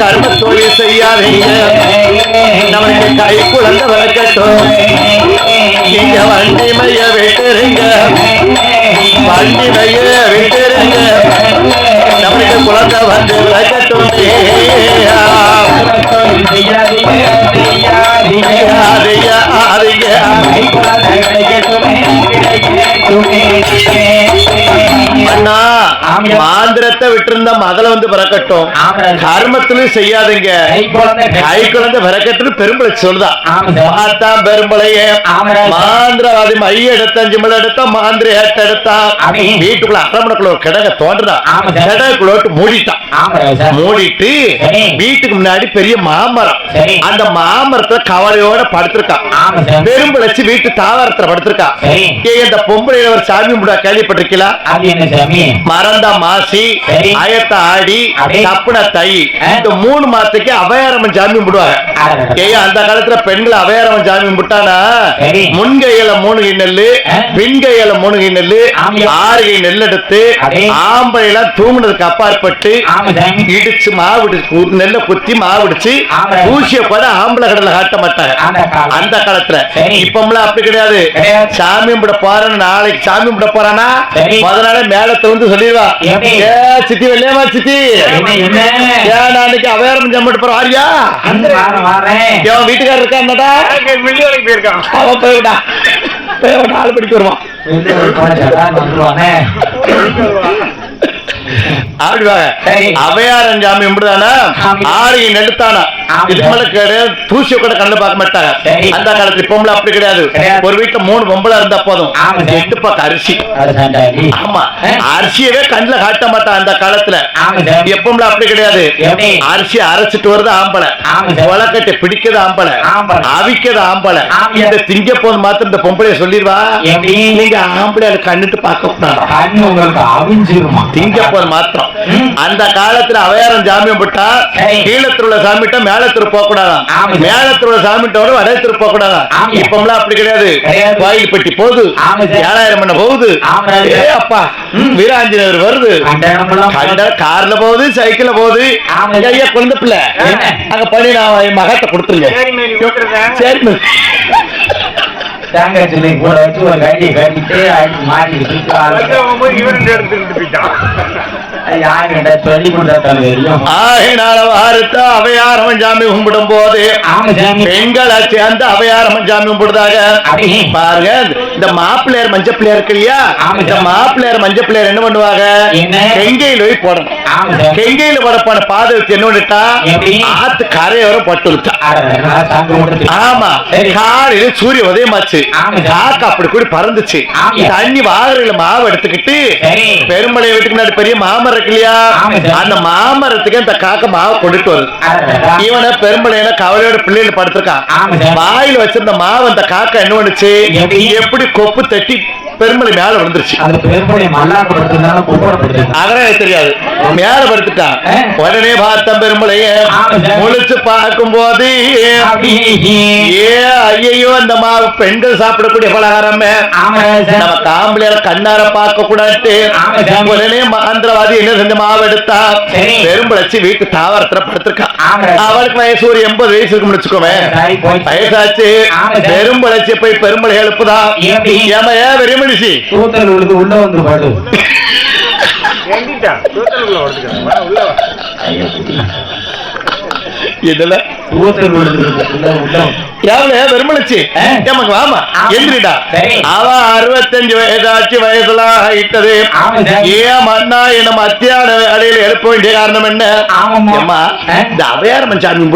கர்ம தொழில் செய்யாதீங்க. நம்மளுக்கு கை குழந்தை வளர்க்கட்டும் நீங்க வண்டி மைய விட்டுருங்க. வண்டி மைய விட்டுருங்க. நம்மளுக்கு குழந்தை வந்து வளர்க்கட்டும் ஆதிங்க ஆதிங்க அண்ணா. மாந்திரத்தை விட்டிருந்த மகள வந்து பிறக்கட்டும் கர்மத்திலும் செய்யாதீங்க. கை குழந்தை பிறக்கட்டுன்னு பெரும்பளை சொல்லுதா. பார்த்தா பெரும்பளைய. மாந்திரவாதி மைய எடுத்த ஜிமல் எடுத்தா மாந்திர ஏட்ட எடுத்தா. வீட்டுக்குள்ள அரமணக்குள்ள ஒரு கிடங்க தோன்றதான். கிடக்குள்ள விட்டு மூடிட்டான் மூடிட்டு. வீட்டுக்கு முன்னாடி பெரிய மாமரம். அந்த மாமரத்துல கவலையோட படுத்திருக்கான் பெரும்பளச்சு வீட்டு தாவரத்துல படுத்திருக்கான் இந்த பொம்பளையில ஒரு சாமி முடா கேள்விப்பட்டிருக்கீங்களா மறந்த மாசி. அயத்த ஆடி. தப்புன தை. இந்த மூணு மாசத்துக்கு அபயாரமன் அடடட. ஏய் அந்த காலத்துல பெண்கள் அபயாரமன் கும்பிட்டானா சரி. முன்கையில மூணு நெல்லு. பின்கையில மூணு நெல்லு. ஆறு கை நெல் எடுத்து. ஆம்பளைலாம் தூங்குனதுக்கு அப்பாற்பட்டு இடிச்சு மாவு இடிச்சு, ஒரு நெல்லை குத்தி மாவு இடிச்சு ஆமா. ஊசிய கூட ஆம்பளை கடல காட்ட மாட்டாங்க அந்த காலத்துல. இப்பம்லாம் அப்படி கிடையாது. சாமி கும்பிட போறேன்னு நாளைக்கு சாமி கும்பிட போறானா சரி. மேலத்தை வந்து சொல்லிடுவா. எப்படி? ஏ சித்தி வெள்ளையமா சித்தி. ஏன் நாளைக்கு அவேரம் ஜம்பிட்டு போறோம் ஆரியா என் வீட்டுக்காரர் இருக்கா என்னடா மில்லி வரைக்கும் போயிருக்கான். அவன் போய்விடா போய் நாலு மணிக்கு வருவான். அப்படி வாங்க சரி. அவையாரன் சாமி கும்பிடுதானா ஆமா. ஆறு நெடுத்தானா கூட கண்ணு பார்க்க மாட்டாங்க சரி. அந்த காலத்துல பொம்பளை அப்படி கிடையாது. ஒரு வீட்டுல மூணு பொம்பளை இருந்தா போதும். எட்டு பக்கம் அரிசி ஆமா ஆ. அரிசியவே கண்ணுல காட்ட மாட்டான் அந்த காலத்துல. எப்பவுமே அப்படி கிடையாது? அரிசி அரைச்சிட்டு வருது ஆம்பளை. உலக்கட்டை பிடிக்கிறது ஆம்பளை. அவிக்கிறது ஆம்பளை ஆமா. இந்த திங்க போது மாத்திரம் இந்த பொம்பளைய சொல்லிடுவா? நீங்க ஆம்பளை கண்ணுட்டு பார்க்க திங்க போது மாத்திரம் அந்த காலத்துல அவையாரம் ஜாமியம் போட்டா. கீழத்துல உள்ள சாமிட்டா மேலத்துல போக கூடாதான் ஆமா. மேலத்துல உள்ள சாமிட்டோட வடத்துல போக கூடாதான் ஆமா. இப்பம்லாம் அப்படி கிடையாது. கோயில் பெட்டி போகுது. ஏழாயிரம் மணி போகுது ஆமா. ஏ அப்பா வீராஞ்சநேயர் வருது கண்ட கார்ல போகுது சைக்கிள்ல போகுது ஆமா. ஐயா குழந்தை பிள்ளை என்ன? அங்க பண்ணி நான் என் மகத்தை கொடுத்துருங்க சரி தேங்காய் சிலை கூட வச்சு ஒரு கட்டி கட்டிட்டு அடிச்சு மாட்டிக்கிட்டு போது எடுத்துக்கிட்டு போயிட்டான். அவையாரமன் சாமி கும்பிடும் போது பெண்களை சேர்ந்து அவையாரமன் சாமி கும்பிடுதாக. பாருங்க இந்த மாப்பிள்ளையார் மஞ்சள் பிள்ளையார் இருக்கு இல்லையா இந்த. மாப்பிள்ளையார் மஞ்சள் பிள்ளையார் என்ன பண்ணுவாங்க? கெங்கையில போய் போடணும் கெங்கையில போடப்பான பாதை வச்சு என்ன பண்ணிட்டா? ஆத்து கரையோரம் பட்டு. ஆமா. காலையில சூரிய உதயமாச்சு. காக்கா அப்படி கூட பறந்துச்சு. தண்ணி வாகரையில மாவு எடுத்துக்கிட்டு. பெருமலை வீட்டுக்கு முன்னாடி பெரிய மாமரம் இருக்கு இல்லையா. அந்த மாமரத்துக்கு அந்த காக்கா மாவு கொண்டுட்டு வருது. இவனை பெரும்பளையில கவலையோட பிள்ளைகள் படுத்திருக்கான். வாயில வச்சிருந்த மாவு அந்த காக்கா என்ன பண்ணுச்சு? எப்படி கொப்பு தட்டி பெருமலை மேல விழுந்துருச்சு எனக்கு தெரியாது மேல படுத்துட்டான். உடனே பார்த்த பெருமலைய. முழிச்சு பார்க்கும் போது ஏ ஐயோ அந்த மாவு பெண்கள் சாப்பிடக்கூடிய பலகாரமே நம்ம காம்பளியால கண்ணார பார்க்க கூடாது. உடனே மாந்திரவாதி என்ன செஞ்ச மாவு எடுத்தா. பெரும்பளச்சு வீட்டு தாவரத்துல படுத்திருக்கான். அவளுக்கு வயசு ஒரு எண்பது வயசு இருக்கும்னு வச்சுக்கோமே. வயசாச்சு. பெரும்பளச்சு போய் பெரும்பளை எழுப்புதா எப்படி? ஏமா வெறிமணிசி தூத்தல் விழுது உள்ள வந்து படு. ஏண்டிட்டான் அறுபத்தஞ்சு வயதாச்சு வயசுலாம் ஆயிட்டது. ஏன் மண்ணா என்ன மத்தியான வேலையில எழுப்ப வேண்டிய காரணம் என்ன. இந்த சாமி.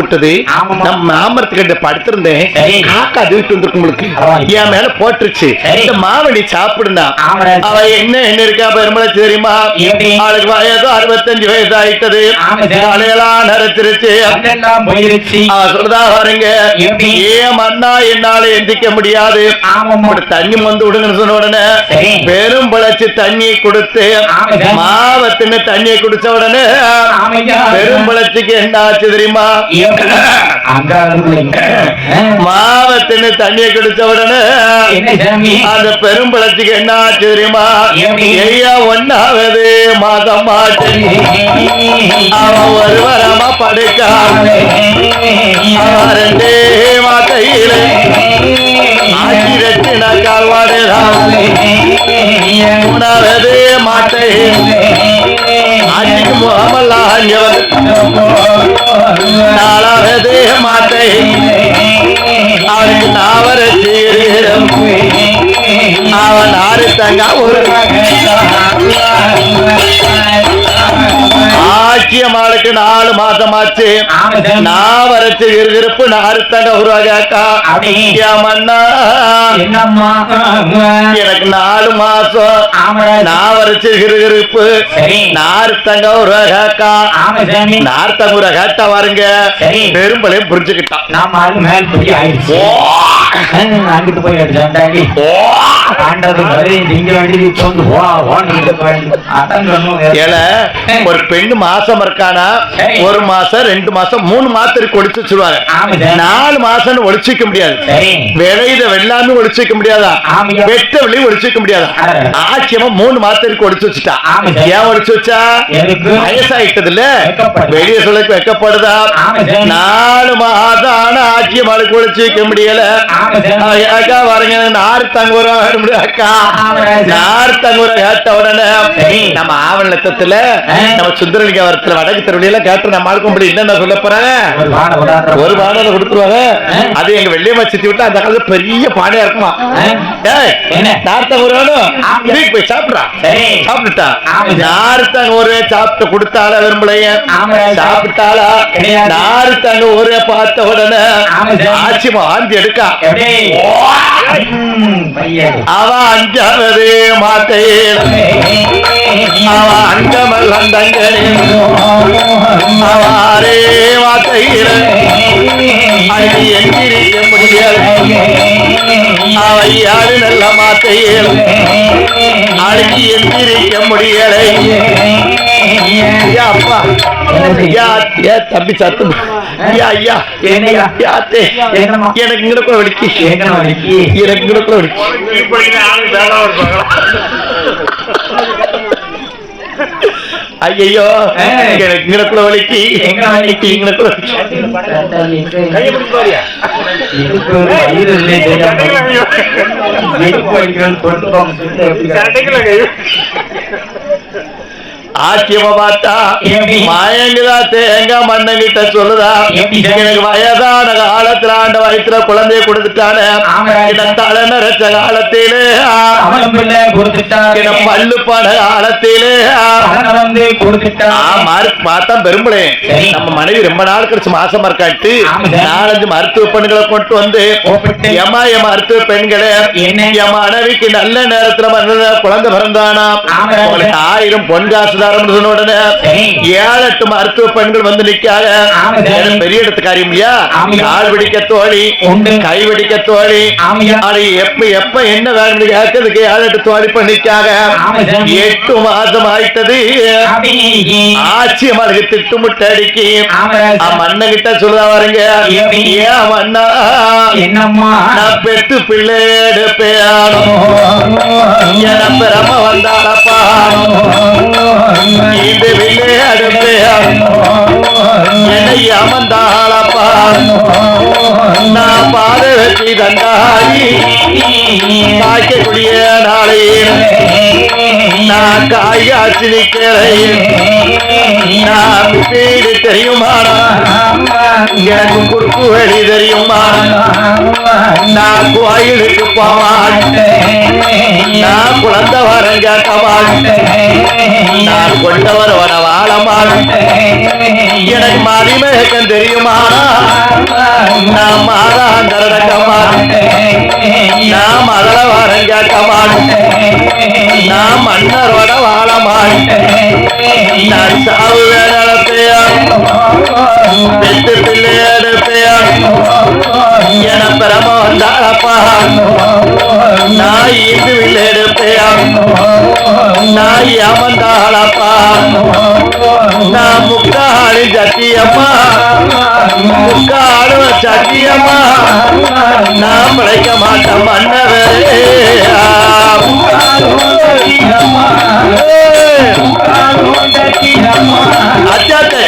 நம்ம மாமரத்துக்கிட்ட படுத்திருந்தேன். காக்கா விட்டு வந்திருக்கு உங்களுக்கு. என் மேல போட்டுருச்சு. இந்த மாவடி சாப்பிடுனா. அவ என்ன என்ன இருக்கா பெருமளை தெரியுமா? அவளுக்கு வயசு அறுபத்தஞ்சு வயசு ஆயிட்டது. போயிருச்சு. அவ சொல்றதா பாருங்க? ஏன் மண்ணா என்னால எந்திக்க முடியாது. தண்ணி வந்து விடுங்கன்னு சொன்ன உடனே. பெரும் பழச்சு தண்ணியை கொடுத்து. மாவத்தின்னு தண்ணியை குடிச்ச உடனே பெரும் பழச்சுக்கு என்ன ஆச்சு தெரியுமா மாவத்தின்னு தண்ணியை குடிச்ச உடனே அந்த பெரும் பழச்சுக்கு என்ன ஆச்சு தெரியுமா? ஐயா ஒன்னாவது மாதம் மாட்டு அவன் ஒரு வரமா படுக்காம ஆரண்டே ரெண்டே மாத்தையிலே ஆயிரத்தி நக்கால் வாடுறான் மூணாவது மாட்டை அன்னைக்கு முகமெல்லாம் அங்க வந்து நாலாவது மாட்டை அவனுக்கு நாவர சீரம் அவன் ஆறு தங்க ஒரு ஆட்சியம்மாளுக்கு நாலு மாசம் ஆச்சு நான் வரைச்சு இருப்பு நாறு தங்க உருவாக்கா அப்படி. மண்ணா என்னம்மா? எனக்கு நாலு மாசம். நான் வரைச்சு இருப்பு சரி. நாறு தங்க உருவாக்கா ஆமா சாமி. நார் தங்க உருவாக்கா பாருங்க. சரி. பெரும்பளையும் புரிஞ்சுக்கிட்டான் நாம ஆளு மேல் ஆயிடுச்சு. அங்கிட்டு போய் அடிச்சாண்டாடி ஆண்டது மாதிரி திங்க வேண்டியது தோந்து அதான் சொன்னோம். ஏல ஒரு பெண்ணு மாசம் இருக்கானா சரி. ஒரு மாசம் ரெண்டு மாசம் மூணு மாசத்துக்கு ஒழிச்சு வச்சிருவாங்க. நாலு மாசம் ஒழிச்சிக்க முடியாது விளையித வெள்ளாமே ஒழிச்சிக்க முடியாதா. வெட்ட வெளி ஒழிச்சிக்க முடியாதா அட. ஆச்சியமா மூணு மாசத்துக்கு ஒழிச்சு வச்சுட்டா. ஏன் ஒழிச்சு வச்சா? வயசாயிட்டது இல்ல. வெளிய சொல்ல வெக்கப்படுதா. நாலு மாதம் ஆனா ஆச்சியமாளுக்கு ஒழிச்சு வைக்க முடியல அக்கா வரங்க நார் தங்குற அக்கா. நார் தங்குற கேட்ட உடனே. நம்ம ஆவணத்துல. நம்ம சுந்தரலிங்கவரத்துல வடக்கு தெருவில கேட்டு நம்ம ஆளுக்கும்படி என்னென்ன சொல்ல போறாங்க ஒரு வாட விடாத ஒரு பானை கொடுத்துருவாங்க. அது எங்க வெள்ளியம்மா சித்தி விட்டு அந்த காலத்துல பெரிய பானையா இருக்குமா? நார்த்தங்க ஒரு வேணும். வீட்டுக்கு போய் சாப்பிடுறா. சாப்பிட்டுட்டா. நார்த்தங்க ஒரு சாப்பிட்டு கொடுத்தாளா விரும்பலைய. சாப்பிட்டாளா. நார்த்தங்க ஒரு பார்த்த உடனே ஆமா சார். ஆட்சி வாந்தி எடுக்கா அவ அஞ்சாவது மாத்தையில் அவ அங்கமல் அந்தங்களில் அவாரே மாத்தையில் அடி எந்திரிக்க முடியல அவை யாரு நல்ல மாத்தையில் அழுகி எந்திரிக்க முடியலை. அப்பா. தம்பி சத்து? எனக்கு எங்கன வலிக்கு எனக்கு ஆளு வேலை இருப்பாங்களா ஐயோ இங்கனக்குள்ள வலிக்கு. எங்கன வலிக்கு? இங்கனக்குள்ள வலிக்கு. கையை ஆச்சியமா பார்த்தா? மயங்குதா தேங்காய் மண்ணங்கிட்ட சொல்லுதா? எனக்கு வயதான காலத்துல ஆண்ட வயிற்றுல குழந்தைய கொடுத்துட்டானே. தலை நரைச்ச காலத்திலே. பல்லு பட காலத்திலே. பார்த்தா பெரும்பளே. நம்ம மனைவி ரொம்ப நாள் கழிச்சு மாசமா இருக்காட்டு. நாலஞ்சு மருத்துவ பெண்களை கொண்டு வந்து ஏமா என் மருத்துவ பெண்களே? என் மனைவிக்கு நல்ல நேரத்துல குழந்தை பிறந்தானா? ஆயிரம் பொன் காசு சொன்ன உடனே. ஏழு எட்டு மருத்துவ பெண்கள் வந்து. எனக்கு பெரிய இடத்து காரியம் இல்லையா. கால் பிடிக்க தோழி. கை பிடிக்க தோழி. எப்ப எப்ப என்ன வேணும் கேட்கறதுக்கு ஏழு எட்டு தோழி சார். எட்டு மாதம் ஆயிட்டது. ஆட்சி அம்மாளுக்கு திட்டுமுட்டு அடிக்கி. ஆமராஜ் மண்ண கிட்ட சொல்லுதா எப்படி? ஏன் மண்ணா என்னம்மா? நான் பெத்து பிள்ளை எடுப்பேன் என பிரம வந்தாளப்பா. இந்த பிள்ளை எடுப்பேன் என்னை அமர்ந்தாளப்பா நான் பாத வச்சு தந்தாயி. காய்க்கக்கூடிய நாளையில் நான் காயாச்சு நிற்கிறேன் நான் வீடு தெரியுமாடா? எனக்கு குறுக்கு வழி தெரியுமா நான் கோயிலுக்கு போவான். நான் குழந்த வரம் கேட்க மாட்டேன் நான் கொண்டவர் வர வாழ மாட்டேன் எனக்கு மதிமேகம் தெரியுமாடா? நான் மாதாந்தரடக்க மாட்டேன் நான் மகள வரம் கேட்க மாட்டேன் நான் மன்னரோட வாழ மாட்டேன் நான் சாவு நடப்பையா பெத்து பிள்ளை எடுப்பையா என பிரம வந்தாளப்பா நான் இந்து வில்லை எடுப்பையா நான் ஏமந்தாளப்பா நான் முக்காடு சத்தியம்மா முக்காடு சத்தியமா? நாம் பிழைக்க மாட்டேன் மன்னவரே அச்சாத்தை.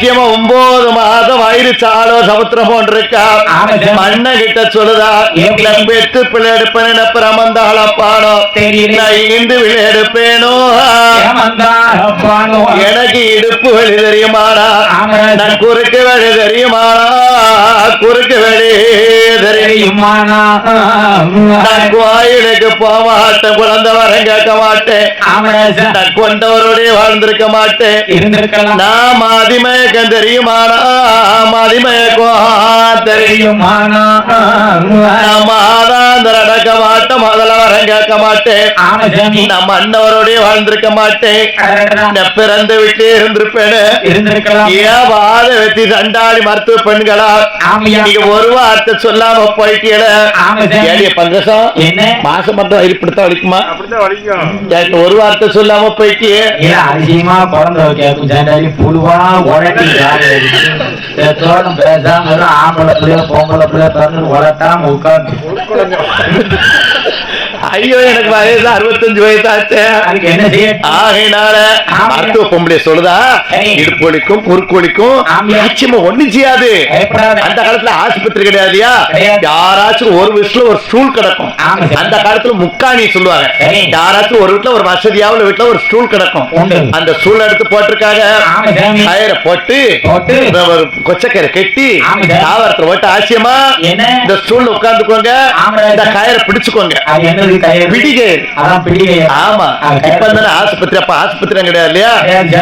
ஆச்சியமா ஒன்பது மாதம் ஆயிருச்சாலோ சமுத்திரம் போன்றிருக்கா. மண்ண கிட்ட சொல்லுதா? பெற்று பிள்ளை எடுப்பேன் பிரமந்தாளப்பானோ. நான் இந்து விழை எடுப்பேனோ எனக்கு இடுப்பு வழி தெரியுமாடா? நான் குறுக்கு வழி தெரியுமாடா? குறுக்கு வழி தெரியும் நான் கோயிலுக்கு போக மாட்டேன் குழந்தை வரம் கேட்க மாட்டேன். நான் கொண்டவருடைய வாழ்ந்திருக்க மாட்டேன். நான் மதிமயக்கம் தெரியுமாடா மதிமயக்கம் தெரியும் நான் மாதாந்தர அடக்க மாட்டேன் முதல்ல வரம் கேட்க மாட்டேன். நான் மன்னவருடைய வாழ்ந்திருக்க மாட்டேன். பிறந்து விட்டே இருந்திருக்கலாம். ஏன் வாத வெத்தி சண்டாளி மருத்துவ பெண்களா? நீங்க ஒரு வார்த்தை சொல்லாம போயிட்டீல. ஏடிய பங்கசம் மாசம் மட்டும் இருப்பிடுத்தா வலிக்குமா? எனக்கு ஒரு வார்த்தை சொல்லாம போயிட்டியே? புழுவா உடட்டி தோட்டம் பேசாம ஆம்பளை பிள்ளைய பொம்பளை பிள்ளைய பிறந்து உடட்டாம உட்காந்து ஐயோ எனக்கு வயசு அறுபத்தஞ்சு வயசாச்சு ஆகையினால. மருத்துவ பொம்பளை சொல்லுதா சரி. இடுப்பு வலிக்கும் குறுக்கு வலிக்கும் ஆமா. நிச்சயமா ஒண்ணும் செய்யாது. அந்த காலத்துல ஆஸ்பத்திரி கிடையாதுயா கிடையாது. யாராச்சும் ஒரு வீட்டுல ஒரு ஸ்டூல் கிடக்கும். அந்த காலத்துல முக்காணி சொல்லுவாங்க. யாராச்சும் ஒரு வீட்டுல ஒரு வசதியாவுல வீட்டுல ஒரு ஸ்டூல் கிடக்கும். அந்த ஸ்டூல் எடுத்து போட்டிருக்காங்க. கயிறை போட்டு ஒரு கொச்சக்கரை கட்டி. தாவரத்துல போட்டு ஆசியமா? இந்த ஸ்டூல்ல உட்கார்ந்துக்கோங்க. இந்த கயிறை பிடிச்சுக்கோங்க பிடிகை அதான் பிடிகை ஆமா. இப்ப தானே ஆஸ்பத்திரி அப்ப ஆஸ்பத்திரி கிடையாது இல்லையா.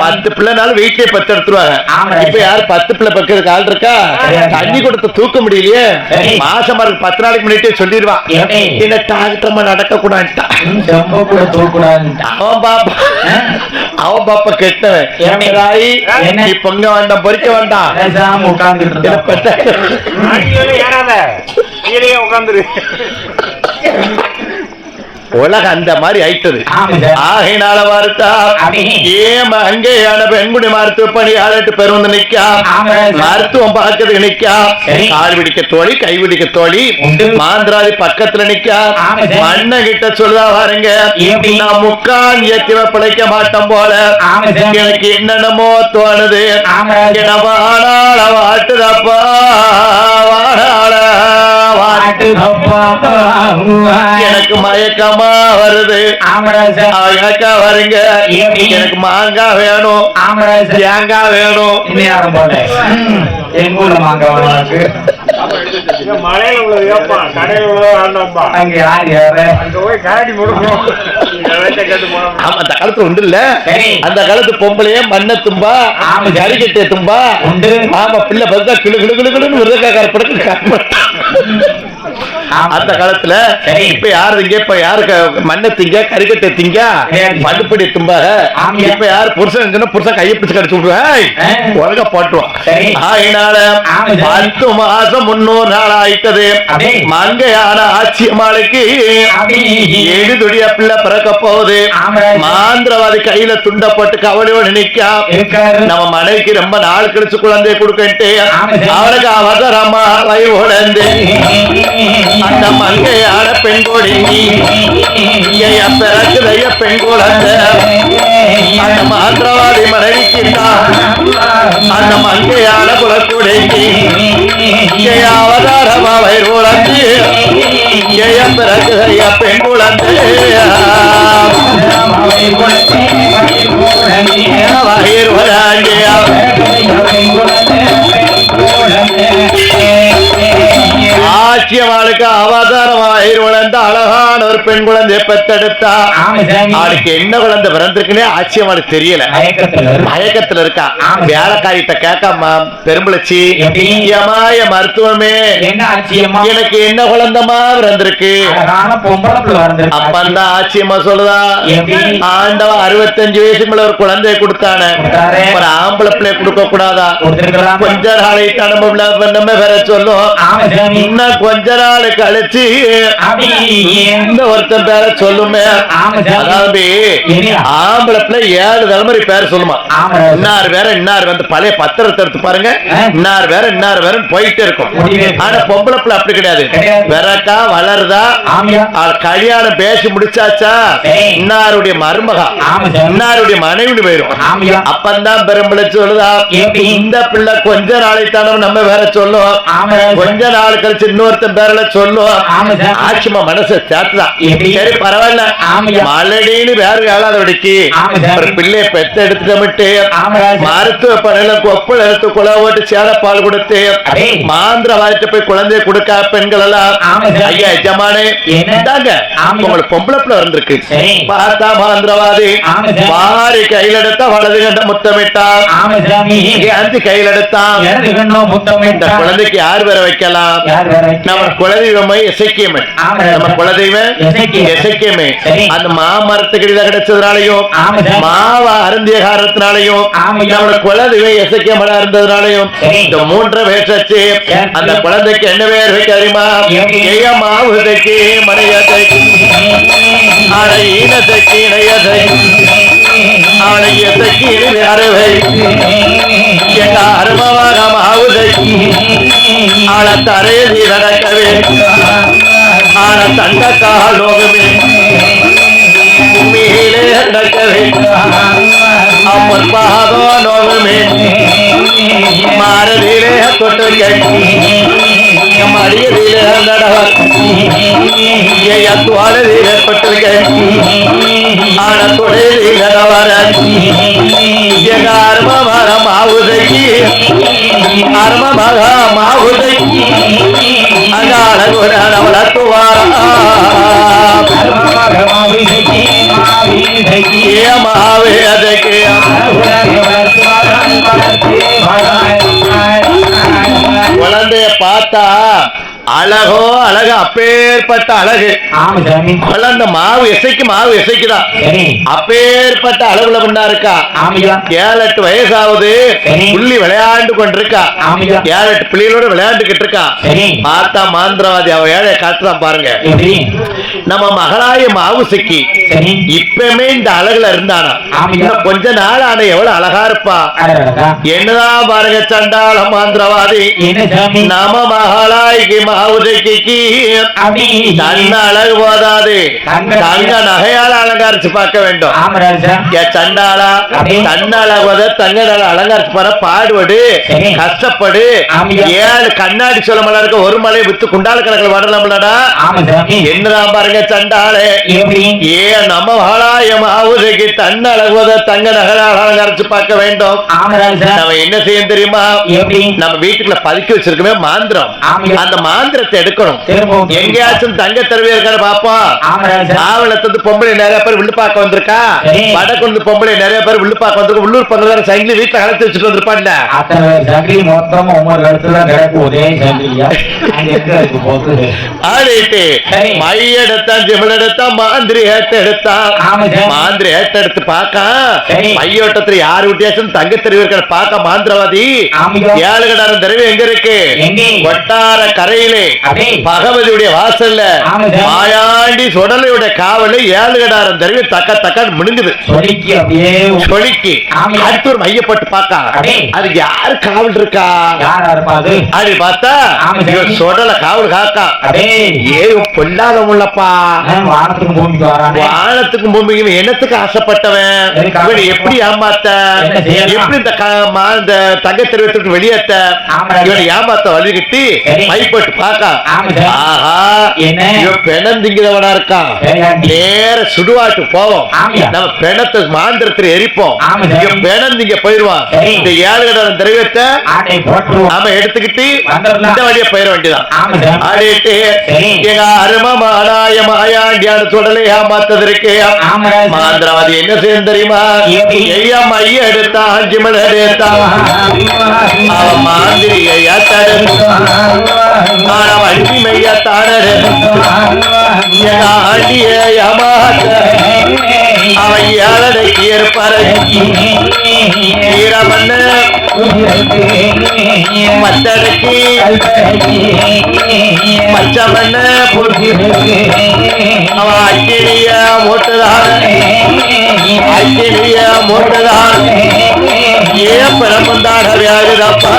பத்து பிள்ளைனாலும் வீட்லயே பத்து எடுத்துருவாங்க. ஆமா. இப்ப யாரு பத்து பிள்ளை பக்கிறதுக்கு ஆள் இருக்கா. தண்ணி கொடுத்து தூக்க முடியலையே. மாசமா இருக்கு பத்து நாளைக்கு முன்னாடியே சொல்லிடுவான்? என்ன டாக்டர்மா நடக்க கூடாதுட்டான் செம்ப கூட அவன் பாப்பா. அவன் பாப்பா கெட்டவன்? நீ பொங்க வேண்டாம் பொறிக்க வேண்டாம். உட்காந்துரு உலகம் அந்த மாதிரி ஆயிட்டது. ஆகையினால வார்த்தா. ஏன் அங்கேயான பெண்குடி மருத்துவ பணி ஆளட்டு பெருந்து நிக்கா. மருத்துவம் பார்க்கறதுக்கு நிக்கா. கால் பிடிக்க தோழி கை பிடிக்க தோழி. மாந்திராதி பக்கத்துல நிக்கா. மண்ண கிட்ட சொல்லுதா பாருங்க? நான் முக்கான் இயக்கிவ பிழைக்க மாட்டேன் போல. எனக்கு என்னென்னமோ தோணுது வாடாள வாட்டுதப்பா வாட்டு எனக்கு மயக்கமா வருது. அழகா வருங்க? எனக்கு மாங்காய் வேணும். தேங்காய் வேணும். இன்னும் யாரும் மாங்காய் உனக்கு இங்க மலையில உள்ளது ஏப்பா கடையில உள்ளது அங்க யார் யாரு அங்க போய் அந்த காலத்துல உண்டு இல்ல. அந்த காலத்து பொம்பளையே மண்ண தும்பா ஆமா. கறிக்கட்டே தும்பா உண்டு. ஆமா பிள்ளை பார்த்தா கிளு கிளு கிளு கிளுன்னு விருதக்கார படக்கு. அந்த காலத்துல. இப்ப யாரு திங்க இப்ப யாரு மண்ணை திங்க கறிக்கட்டை திங்க. மதுப்படி தும்பாக. இப்ப யாரு புருஷன் புருஷன் கையை பிடிச்சு கடிச்சு விடுவேன். உலக போட்டுருவான் சரி. ஆயினால. பத்து மாசம் முன்னூறு நாள் ஆயிட்டது. மங்கையான ஆட்சியம்மாளுக்கு. எழுதுடைய பிள்ளை பிறக்க போகுது. மாந்திரவாதி கையில துண்ட போட்டு கவலையோடு இருக்காரு நம்ம மனைவிக்கு ரொம்ப நாள் கழிச்சு குழந்தைய கொடுக்கட்டு. அவளுக்கு அவசரமா வை உடந்து அந்த மங்கையான பெண் கொடி ஐயா பிறக்குதைய பெண் குழந்தை அந்த மாந்திரவாதி மனைவிக்கு அந்த மங்கையான குலக்குடைக்கு ஐயா அவதாரமா வயிறு உழந்து ஐயா பிறக்குதைய பெண் குழந்தை வயிறு அவதாரமாய் வளர்ந்த அழகான ஒரு பெண் குழந்தையை சாமி அவளுக்கு என்ன குழந்தை பிறந்திருக்குன்னே ஆட்சியம்மாளுக்கு தெரியல. மயக்கத்துல இருக்கு. வேலைக்காரிட்ட கேட்காமா பெரும்பளச்சி? ஏமாய மருத்துவமே எனக்கு என்ன குழந்தமா பிறந்திருக்கு? அப்பந்தான் ஆட்சியம்மா சொல்லுதா? ஆண்டவன் அறுபத்தஞ்சு வயசுக்கு மேல ஒரு குழந்தைய கொடுத்தானே. ஒரு ஆம்பளை பிள்ளை கொடுக்க கூடாதா கொஞ்ச நாளை நம்ம நம்ம வேற சொல்லும். இன்னும் கொஞ்ச நாள் கழிச்சு இந்த ஒருத்தன் பேர சொல்லுமே. அதாவது? ஆம்பளை பிள்ளை ஏழு தலைமுறை பேர் சொல்லுமா. இன்னார் வேற இன்னார் வந்து பழைய பத்திரத்தை எடுத்து பாருங்க. இன்னார் வேற இன்னார் வேற போயிட்டே இருக்கும். ஆனா பொம்பளை பிள்ளை அப்படி கிடையாது. விறக்கா வளருதா கல்யாணம் பேசி முடிச்சாச்சா. இன்னாருடைய மருமகா. இன்னாருடைய மனைவி போயிரும். அப்பந்தான் பெரும்பிள்ளை சொல்லுதா? இந்த பிள்ளை கொஞ்ச நாளைத்தானே நம்ம வேற சொல்லும். கொஞ்ச நாள் கழிச்சு இன்னொருத்தன் பேர்ல சொல்லும் மனசு சேர்த்துதான்? சரி பரவாயில்ல. மலடின்னு. ஒரு பிள்ளைய பெத்து எடுத்துட்டு. மருத்துவ பணியில கொப்பல் எடுத்து குலை ஓட்டு சேலப்பால் கொடுத்து. மாந்திர வாய்ட்டு போய் குழந்தைய கொடுக்க பெண்கள் எல்லாம். ஐயா எஜமானே ஆமா. உங்களுக்கு பொம்பளை பிள்ளை வந்திருக்கு. பார்த்தா மாந்திரவாதி. வாரி கையில் எடுத்தா வலது கண்ட முத்தமிட்டான் அஞ்சு கையில் எடுத்தான் குழந்தைக்கு யார் பேரை வைக்கலாம் குலதெய்வமை இசைக்கியமை. நம்ம குலதெய்வம் இசைக்கியம். அந்த மாமரத்துக்கிட்ட கிடைச்சதுனாலையும். மாவ அருந்திய காரணத்தினாலையும் ஆமா. நம்மளோட குலதெய்வம் இசைக்கியமடா இருந்ததுனாலையும். இந்த மூன்று வேஷச்சு. அந்த குழந்தைக்கு என்ன பேர் வைக்க அறியுமா எப்படி? மாவுதைக்கு மனையதைக்கு ஆனை ஈனத்தைக்கு இணையதை ஆனை எதைக்கு இணை அறுவை எங்க அருமமாக மாவுதைக்கு ஆள தரையதி நடக்கவே ஆன தண்டக்காலோகமே மேலே நடக்கவே அம்மன் பாதோ நோகமே மாரதியிலே தொட்டு கட்டி हमारी दिल ये या तुम्हारे दिल पटल गए आना थोड़े दिल हमारा जगार मारा माउदगी आरमा भागा माउदगी अगार गोरा रमला तुम्हारा ये मावे अदके குழந்தைய பார்த்தா அழகோ அழகு அப்பேற்பட்ட அழகு. குழந்தை மாவு இசைக்கு மாவு இசைக்குதான் அப்பேற்பட்ட அளவுல பண்ணா இருக்கா? ஏழு எட்டு வயசாவது. புள்ளி விளையாண்டு கொண்டிருக்கா? ஏழு எட்டு பிள்ளைகளோட விளையாண்டுகிட்டு இருக்கா? பார்த்தா மாந்திரவாதி அவ ஏழைய காட்டுறான் பாருங்க. நம்ம மகளாய மாவுசைக்கு சரி. இப்பவுமே இந்த அழகுல இருந்தானா? கொஞ்ச நாள் ஆன எவ்வளவு அழகா இருப்பா. என்னதான் பாருங்க சண்டாள மாந்திரவாதி. நம மகளாய்க்கு மாவுதைக்கு அப்படி தன்ன அழகு போதாது தங்க தங்க நகையால அலங்கரிச்சு பார்க்க வேண்டும். சண்டாளா? அழகுவத தங்க நாள் அலங்கரிச்சு பாரு பாடுபடு. கஷ்டப்படு. ஏழு கண்ணாடி சொல்ல மலை இருக்க ஒரு மலையை வித்து குண்டால கணக்கில் வரலாம்லடா என்னதான் பாருங்க சண்டாளே. ஏ நம்ம மாவுதைக்கு தன்ன அழகுவத தங்க நகையால அலங்கரிச்சு பார்க்க வேண்டும். நம்ம என்ன செய்யும் தெரியுமா? நம்ம வீட்டுக்குள்ள பதுக்கி வச்சிருக்கவே மாந்திரம். அந்த மாந்திரத்தை எடுக்கணும். எங்கேயாச்சும் தங்க தருவி இருக்காரு பாப்போம் ஆவலத்து பொம்பளை நிறைய பேர் வில்லு பார்க்க வந்திருக்கா? சரி. வடக்கு பொம்பளை நிறைய பேர் வில்லு பார்க்க வந்திருக்க? உள்ளூர் பந்ததார சங்கிலி வீட்டுல கலத்தி வச்சுட்டு போகுது ஆடிட்டு சரி. மை எடுத்தான் ஜிமல் எடுத்தான் மாந்திரி ஏட்ட எடுத்தான். மாந்திரி ஏட்ட எடுத்து பாக்கா. மையோட்டத்துல யாரு வித்தியாசம் தங்க தெருவு இருக்கிற பாக்க மாந்திரவாதி. ஏழு கடாரம் தெருவு எங்க இருக்கு? கொட்டார கரையிலே பகவதியுடைய வாசல்ல. மாயாண்டி சுடலையுடைய காவல ஏழு கடாரம் தெருவு தக்க தக்க மினுங்குது. சொலிக்கு. அடுத்து ஒரு மையப்பட்டு அடே. அதுக்கு யாரு காவல் இருக்கா? அப்படி பார்த்தா சுடல காவல் காக்கா. ஏ பூமிக்கு வரானே. வானத்துக்கும் பூமிக்கும் என்னத்துக்கு ஆசைப்பட்டவன்? எப்படி ஏமாத்த? எப்படி இந்த தங்க தெரிவித்துட்டு வெளியேத்த. இவனை ஏமாத்த வழி கட்டி. மைப்பட்டு பெணம் திங்கிறவனா இருக்கான். நேர சுடுவாட்டு போவோம். நம்ம பெணத்தை மாந்திரத்துல எரிப்போம் பெணம் திங்க போயிருவான். இந்த ஏழு கடன திரவியத்தை நாம எடுத்துக்கிட்டு. இந்த வழியா போயிட வேண்டியதான் ஆடிட்டு. எங்க அருமமானாய மாயாண்டியான சுடலை ஏமாத்ததற்கு. மாந்திரவாதி என்ன செய்யும் தெரியுமா? ஐயா மைய எடுத்தான் அஞ்சு மணி தடுத்தான் ஆனா வண்டி மைய ஆண்டிய ஏமாத்த அவன் ஏழடைக்கு ஏற்பாரு ஈரமண்ண மத்தடைக்கு பச்சமண்ண அவன் அக்கினிய மூட்டுதான் அக்கினிய மூட்டுதான் ஏ பிரமந்தாட வியாகுதப்பா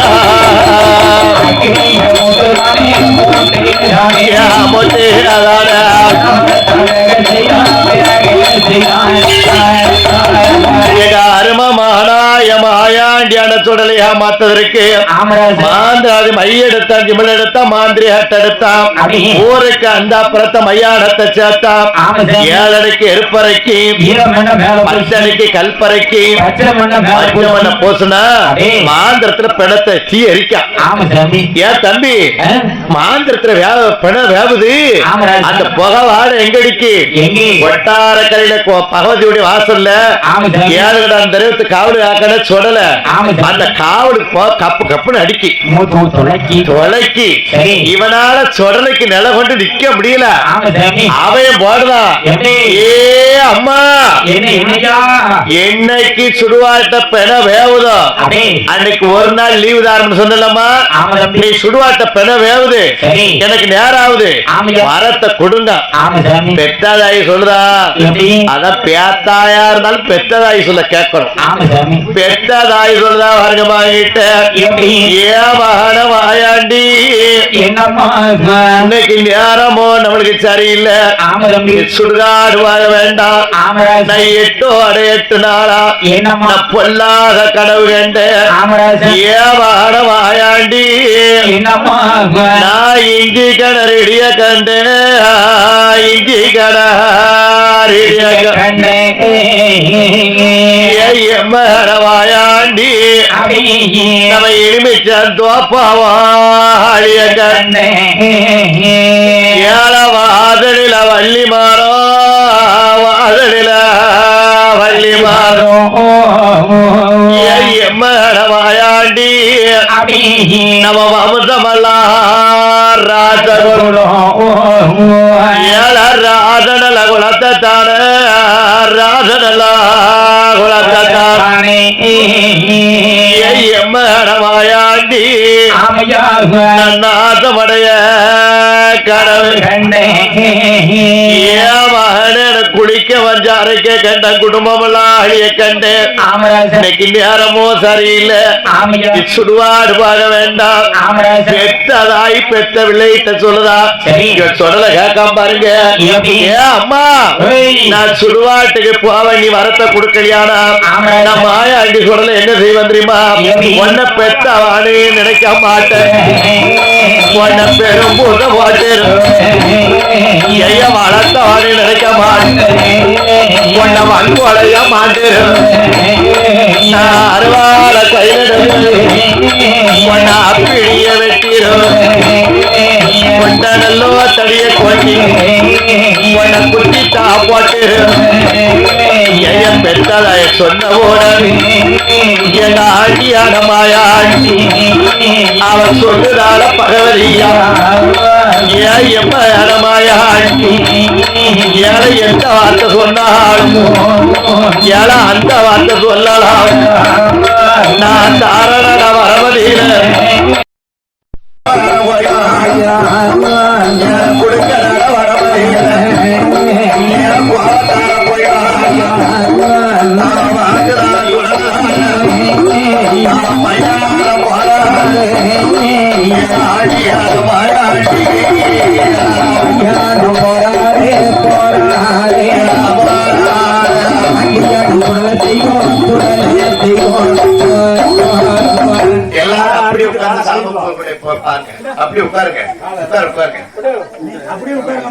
ஏ மூட்டு அதான. சுடலையா மாத்ததற்கு மாந்திராதி மையெடுத்தான் ஜிமல் எடுத்தான் மாந்திரி ஹட் எடுத்தான் அப்படி. ஊருக்கு அந்த அப்புறத்த மையானத்தை சேர்த்தான். ஏழடைக்கு எருப்பறைக்கு பச்சனைக்கு கல்பறைக்கு பூசுனா. மாந்திரத்துல பிணத்தை தீ ஏன் தம்பி? மாந்திரத்துல வேவ பிணம் வேவுது. அந்த புகை வாட எங்கடிக்கு ஒட்டார கரையில பகவதியுடைய வாசல்ல. ஏழுகடாம் தெருவத்து காவடு ஆக்கட சுடல. அந்த காவடு கப்பு கப்புன்னு அடிக்கி தொலைக்கி. இவனால சுடலைக்கு நில கொண்டு நிக்க முடியல அவன் எப்படி? ஏ அம்மா என்னைக்கு சுடுவாட்ட பெண வேவுதோ. அன்னைக்கு ஒரு நாள் லீவு தாரம்னு சொன்னலம்மா. நீ சுடுவாட்ட பெண வேவுது. எனக்கு நேரம் ஆகுது. மரத்தை கொடுங்க ஆமா பெத்தாதாயி சொல்லுதா? அதான் பேத்தாயா இருந்தாலும் பெத்ததாயி சொல்ல கேட்கணும். பெத்ததாயி சொல்லுதா வர்க்கமாகிட்ட? ஏ மகன வாயாண்டி இன்னைக்கு நேரமோ நம்மளுக்கு சரியில்லை. சுடுகாடு வாழ வேண்டாம். நான் எட்டோ அடை எட்டு நாளா? நான் பொல்லாத கனவு கண்டு ஆமா ராஜா. ஏவாட வாயாண்டி நான் இஞ்சி கிணறிடிய கண்டு இஞ்சி கிணறிடிய கண்ணே நம்ம இனிமிச்சன் தோப்பாவாடிய கண்ணே ஏழ வாதலில வள்ளி மாறோ வாதலில வள்ளி மாறோ எம்மட வாயாண்டி அடி. நம்ம வம்சமெல்லாம் ராதனல குலத்தை தான ராதனல குலத்தை தான எம்மட வாயாண்டி நாசமடைய கடவுள். ஏன் மகனே எனக்கு குளிக்க வஞ்சாரைக்க கண்ட குடும்பம் எல்லாம் அழிய கண்டேன் இன்னைக்கு நேரமோ சரியில்லை. சுடுவாடு பாட வேண்டாம். பெத்ததாய் பெத்த விளையிட்ட சொல்லுதா. இங்க சொல்லல கேட்காம பாருங்க. அம்மா. நான் சுடுவாட்டுக்கு போவ நீ வரத்தை கொடுக்கலையானா. நான் மாயாண்டி சொல்லல என்ன செய்வேன் தெரியுமா? உன்னை பெத்தவானே நினைக்க மாட்டேன். உன்னை பெரும் பூத போட்டு ஐய வளர்த்தவானே நினைக்க மாட்டேன் உன்னை வன்கொடைய மாட்டேன் நான் அருவாள கையில உன்னை அப்பிடிய வெட்டிரும் உன்னை நல்லோ தடிய கொட்டி உன்னை குட்டி தா போட்டு ஐய பெத்ததாய சொன்ன உடனே எங்க ஆண்டியான மாயாண்டி அவன் சொல்லுறாள பகவதியா ஏன் எம்ம மாயாண்டி ஏழை எந்த வார்த்தை சொன்னாலும் ஏழை அந்த வார்த்தை சொல்லலாம் நான் தாரண வரவதில்லை அப்படியே உட்காருங்க. உட்காரு உட்காருங்க. அப்படியே உட்காருங்க.